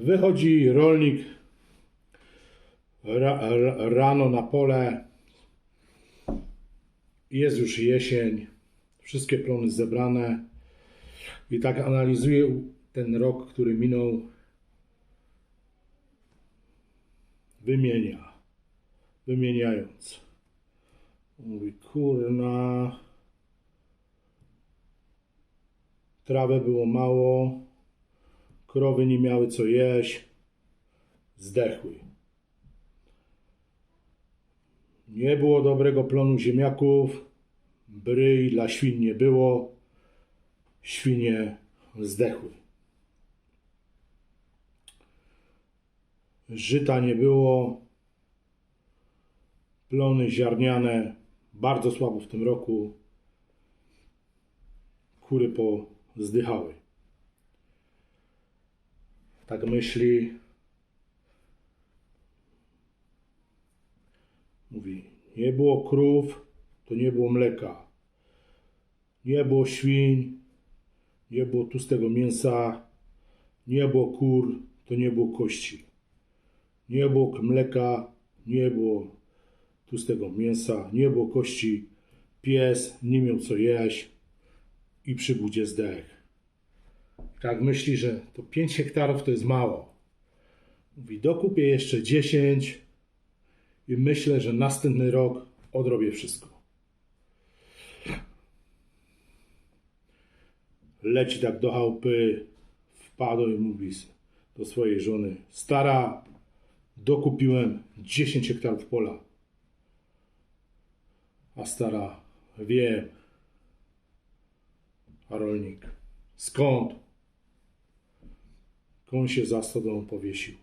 Wychodzi rolnik ra, ra, rano na pole. Jest już jesień, wszystkie plony zebrane. I tak analizuje ten rok, który minął. Wymienia. Wymieniając. Mówi, kurna. Trawy było mało. Krowy nie miały co jeść. Zdechły. Nie było dobrego plonu ziemniaków. Bryj dla świn nie było. Świnie zdechły. Żyta nie było. Plony ziarniane bardzo słabo w tym roku. Kury pozdychały. Tak myśli. Mówi, nie było krów, to nie było mleka. Nie było świń, nie było tłustego mięsa. Nie było kur, to nie było kości. Nie było mleka, nie było tłustego mięsa, nie było kości. Pies nie miał co jeść i przy budzie zdech. Tak myśli, że to 5 hektarów to jest mało. Mówi, dokupię jeszcze 10 i myślę, że następny rok odrobię wszystko. Leci tak do chałupy, wpadł i mówi do swojej żony, stara, dokupiłem 10 hektarów pola. A stara, wiem. A rolnik, skąd? Koń się za stodołą powiesił.